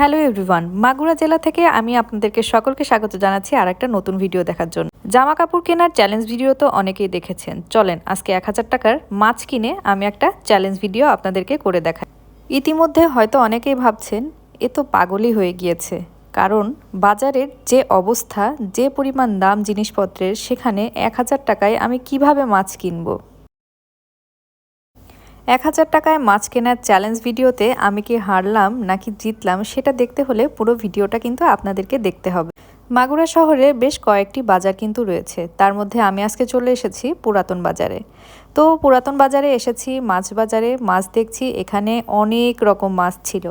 Hello everyone, Magura জেলা থেকে আমি আপনাদেরকে সকলকে স্বাগত জানাচ্ছি আর একটা নতুন ভিডিও দেখার জন্য। জামা কাপড় কেনার চ্যালেঞ্জ ভিডিও তো অনেকেই দেখেছেন। চলেন, আজকে এক হাজার টাকার মাছ কিনে আমি একটা চ্যালেঞ্জ ভিডিও আপনাদেরকে করে দেখাই। ইতিমধ্যে হয়তো অনেকেই ভাবছেন, এ তো পাগলই হয়ে গিয়েছে। কারণ বাজারের যে অবস্থা, যে পরিমাণ দাম জিনিসপত্রের, সেখানে এক হাজার টাকায় আমি কীভাবে মাছ কিনবো? এক হাজার টাকায় মাছ কেনার চ্যালেঞ্জ ভিডিওতে আমি কি হারলাম নাকি জিতলাম সেটা দেখতে হলে পুরো ভিডিওটা কিন্তু আপনাদেরকে দেখতে হবে। মাগুরা শহরে বেশ কয়েকটি বাজার কিন্তু রয়েছে। তার মধ্যে আমি আজকে চলে এসেছি পুরাতন বাজারে। তো পুরাতন বাজারে এসেছি, মাছ বাজারে মাছ দেখছি, এখানে অনেক রকম মাছ ছিল।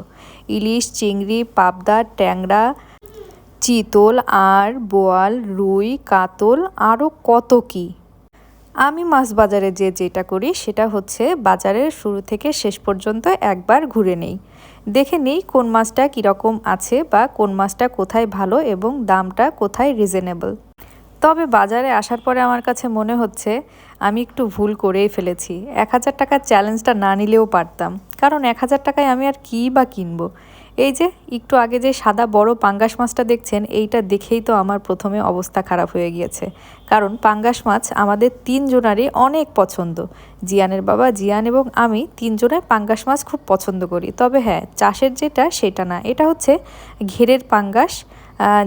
ইলিশ, চিংড়ি, পাবদা, ট্যাংরা, চিতল আর বোয়াল, রুই, কাতল আরও কত কী। আমি মাছ বাজারে যে যেটা করি সেটা হচ্ছে বাজারের শুরু থেকে শেষ পর্যন্ত একবার ঘুরে নেই। দেখে নিই কোন মাছটা কীরকম আছে বা কোন মাছটা কোথায় ভালো এবং দামটা কোথায় রিজনেবল তবে বাজারে আসার পরে আমার কাছে মনে হচ্ছে, আমি একটু ভুল করেই ফেলেছি। এক হাজার টাকার চ্যালেঞ্জটা না নিলেও পারতাম। কারণ এক হাজার টাকায় আমি আর কী বা কিনবো? এই যে, একটু আগে যে সাদা বড় পাঙ্গাস মাছটা দেখছেন, এইটা দেখেই তো আমার প্রথমে অবস্থা খারাপ হয়ে গিয়েছে। কারণ পাঙ্গাস মাছ আমাদের তিনজনারই অনেক পছন্দ। জিয়ানের বাবা জিয়ান এবং আমি তিনজনে পাঙ্গাস মাছ খুব পছন্দ করি। তবে হ্যাঁ চাষের যেটা, সেটা না। এটা হচ্ছে ঘেরের পাঙ্গাস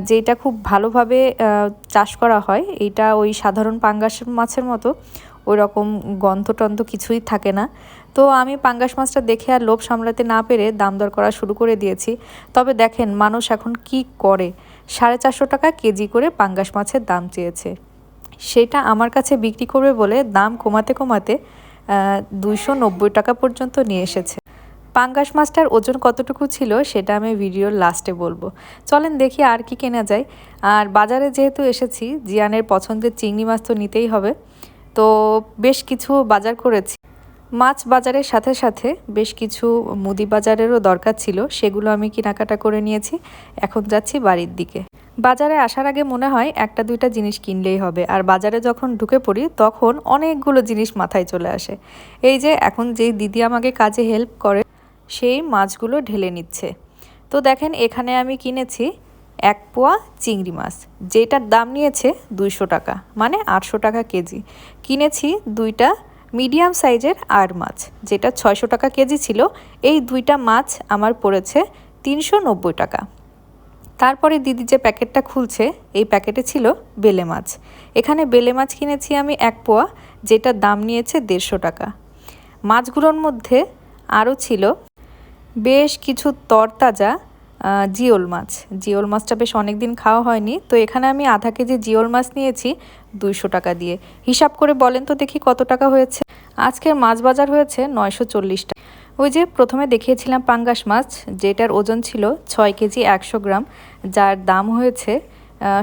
যেটা খুব ভালোভাবে চাষ করা হয়। এটা ওই সাধারণ পাঙ্গাস মাছের মতো। ওই রকম গন্ধ টন্ধ কিছুই থাকে না। তো আমি পাঙ্গাস মাছটা দেখে আর লোভ সামলাতে না পেরে দাম দর করা শুরু করে দিয়েছি। তবে দেখেন, মানুষ এখন কি করে? সাড়ে চারশো টাকা কেজি করে পাঙ্গাস মাছের দাম চেয়েছে। সেটা আমার কাছে বিক্রি করবে বলে দাম কমাতে কমাতে দুইশো নব্বই টাকা পর্যন্ত নিয়ে এসেছে। পাঙ্গাস মাছটার ওজন কতটুকু ছিল সেটা আমি ভিডিওর লাস্টে বলব। চলেন দেখি আর কি কেনা যায়। আর বাজারে যেহেতু এসেছি, জিয়ানের পছন্দের চিংড়ি মাছ তো নিতেই হবে। তো বেশ কিছু বাজার করেছি। মাছ বাজারের সাথে সাথে বেশ কিছু মুদি বাজারেরও দরকার ছিল, সেগুলো আমি কেনাকাটা করে নিয়েছি। এখন যাচ্ছি বাড়ির দিকে। বাজারে আসার আগে মনে হয় একটা দুইটা জিনিস কিনলেই হবে, আর বাজারে যখন ঢুকে পড়ি তখন অনেকগুলো জিনিস মাথায় চলে আসে। এই যে এখন যেই দিদি আমাকে কাজে হেল্প করে, সেই মাছগুলো ঢেলে নিচ্ছে। তো দেখেন এখানে আমি কিনেছি এক পোয়া চিংড়ি মাছ, যেটার দাম নিয়েছে দুইশো টাকা মানে আটশো টাকা কেজি। কিনেছি দুইটা মিডিয়াম সাইজের আর মাছ, যেটা ছয়শো টাকা কেজি ছিল। এই দুইটা মাছ আমার পড়েছে তিনশো নব্বই টাকা। তারপরে দিদি যে প্যাকেটটা খুলছে, এই প্যাকেটে ছিল বেলে মাছ। এখানে বেলে মাছ কিনেছি আমি এক পোয়া, যেটার দাম নিয়েছে দেড়শো টাকা। মাছগুলোর মধ্যে আরও ছিল বেশ কিছু তরতাজা জিওল মাছ। জিওল মাছটা বেশ অনেক দিন খাওয়া হয়নি। তো এখানে আমি আধা কেজি জিওল মাছ নিয়েছি দুইশো টাকা দিয়ে। হিসাব করে বলেন তো দেখি কত টাকা হয়েছে। আজকের মাছ বাজার হয়েছে নয়শো চল্লিশ টাকা। ওই যে প্রথমে দেখিয়েছিলাম পাঙ্গাস মাছ, যেটার ওজন ছিল ছয় কেজি একশো গ্রাম, যার দাম হয়েছে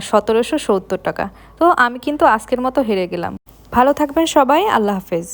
সতেরোশো সত্তর টাকা। তো আমি কিন্তু আজকের মতো হেরে গেলাম। ভালো থাকবেন সবাই, আল্লাহ হাফেজ।